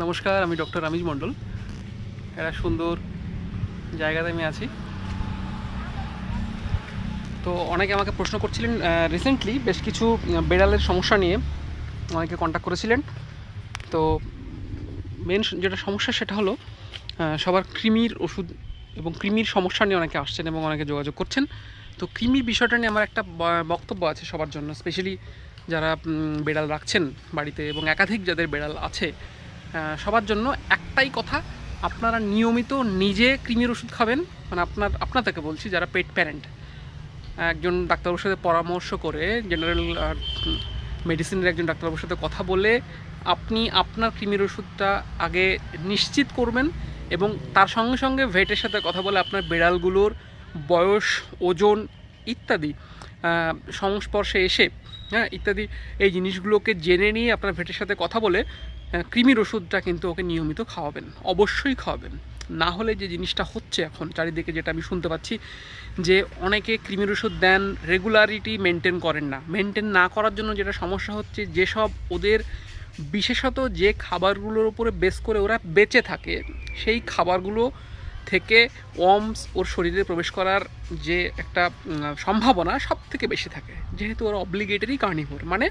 নমস্কার, আমি ডক্টর রামিজ মণ্ডল। একটা সুন্দর জায়গাতে আমি আছি। তো অনেকে আমাকে প্রশ্ন করছিলেন রিসেন্টলি বেশ কিছু বেড়ালের সমস্যা নিয়ে অনেকে কন্ট্যাক্ট করেছিলেন। তো মেন যেটা সমস্যা সেটা হলো সবার কৃমির ওষুধ এবং কৃমির সমস্যা নিয়ে অনেকে আসছেন এবং অনেকে যোগাযোগ করছেন। তো কৃমির বিষয়টা নিয়ে আমার একটা বক্তব্য আছে সবার জন্য স্পেশালি যারা বেড়াল রাখছেন বাড়িতে এবং একাধিক যাদের বেড়াল আছে সবার জন্য একটাই কথা, আপনারা নিয়মিত নিজে কৃমির ওষুধ খাবেন। মানে আপনার, আপনাদেরকে বলছি যারা পেট প্যারেন্ট, একজন ডাক্তারবাবুর সাথে পরামর্শ করে জেনারেল মেডিসিনের একজন ডাক্তারবাবুর সাথে কথা বলে, আপনি আপনার কৃমির ওষুধটা আগে নিশ্চিত করবেন এবং তার সঙ্গে সঙ্গে ভেটের সাথে কথা বলে আপনার বিড়ালগুলোর বয়স, ওজন ইত্যাদি সংস্পর্শে এসে হ্যাঁ ইত্যাদি, এই জিনিসগুলোকে জেনে নিয়ে আপনার ভেটের সাথে কথা বলে কৃমির ওষুধটা কিন্তু ওকে নিয়মিত খাওয়াবেন, অবশ্যই খাওয়াবেন। না হলে যে জিনিসটা হচ্ছে এখন, চারিদিকে যেটা আমি শুনতে পাচ্ছি যে অনেকে কৃমির ওষুধ দেন রেগুলারিটি মেনটেন করেন না। মেনটেন না করার জন্য যেটা সমস্যা হচ্ছে যেসব ওদের বিশেষত যে খাবারগুলোর উপরে বেস করে ওরা বেঁচে থাকে, সেই খাবারগুলো থেকে ওয়ার্মস ওর শরীরে প্রবেশ করার যে একটা সম্ভাবনা সব থেকে বেশি থাকে। যেহেতু ওরা অব্লিগেটরি কার্নিভোর মানে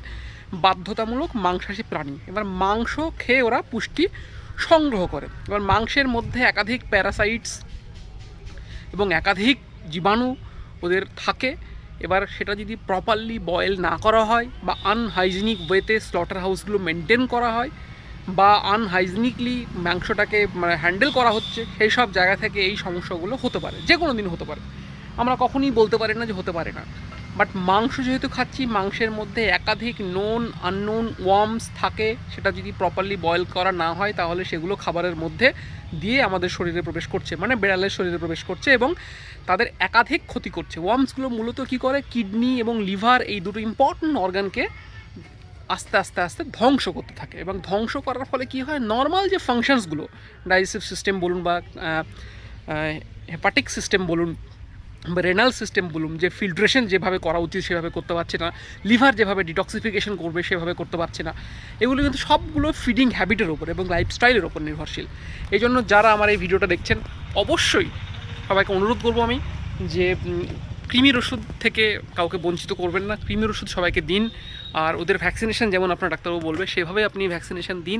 বাধ্যতামূলক মাংসাশী প্রাণী। এবার মাংস খেয়ে ওরা পুষ্টি সংগ্রহ করে। এবার মাংসের মধ্যে একাধিক প্যারাসাইটস এবং একাধিক জীবাণু ওদের থাকে। এবার সেটা যদি প্রপারলি বয়েল না করা হয় বা আনহাইজিনিক ওয়েতে স্লটার হাউসগুলো মেনটেন করা হয় বা আনহাইজিনিকলি মাংসটাকে মানে হ্যান্ডেল করা হচ্ছে, সেই সব জায়গা থেকে এই সমস্যাগুলো হতে পারে, যে কোনো দিন হতে পারে। আমরা কখনই বলতে পারি না যে হতে পারে না। বাট মাংস যেহেতু খাচ্ছি, মাংসের মধ্যে একাধিক নোন আননোন ওয়ার্মস থাকে, সেটা যদি প্রপারলি বয়েল করা না হয়, তাহলে সেগুলো খাবারের মধ্যে দিয়ে আমাদের শরীরে প্রবেশ করছে মানে বেড়ালের শরীরে প্রবেশ করছে এবং তাদের একাধিক ক্ষতি করছে। ওয়ার্মসগুলো মূলত কী করে? কিডনি এবং লিভার এই দুটো ইম্পর্ট্যান্ট অর্গানকে আস্তে আস্তে আস্তে ধ্বংস করতে থাকে এবং ধ্বংস করার ফলে কি হয়? নর্মাল যে ফাংশনসগুলো ডাইজেস্টিভ সিস্টেম বলুন বা হেপাটিক সিস্টেম বলুন বা রেনাল সিস্টেম বলুন, যে ফিল্ট্রেশন যেভাবে করা উচিত সেভাবে করতে পারছে না লিভার যেভাবে ডিটক্সিফিকেশন করবে সেভাবে করতে পারছে না, এগুলো কিন্তু সবগুলো ফিডিং হ্যাবিটের ওপর এবং লাইফস্টাইলের ওপর নির্ভরশীল। এই জন্য যারা আমার এই ভিডিওটা দেখছেন, অবশ্যই সবাইকে অনুরোধ করব আমি যে কৃমির ওষুধ থেকে কাউকে বঞ্চিত করবেন না। কৃমির ওষুধ সবাইকে দিন। আর ওদের ভ্যাকসিনেশন যেমন আপনার ডাক্তারবাবু বলবে সেভাবে আপনি ভ্যাকসিনেশন দিন।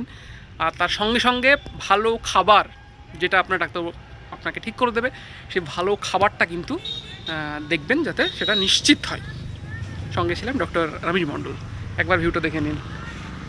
আর তার সঙ্গে সঙ্গে ভালো খাবার যেটা আপনার ডাক্তারবাবু আপনাকে ঠিক করে দেবে সেই ভালো খাবারটা কিন্তু দেখবেন যাতে সেটা নিশ্চিত হয়। সঙ্গে ছিলাম ডক্টর রমেশ মণ্ডল। একবার ভিউটা দেখে নিন।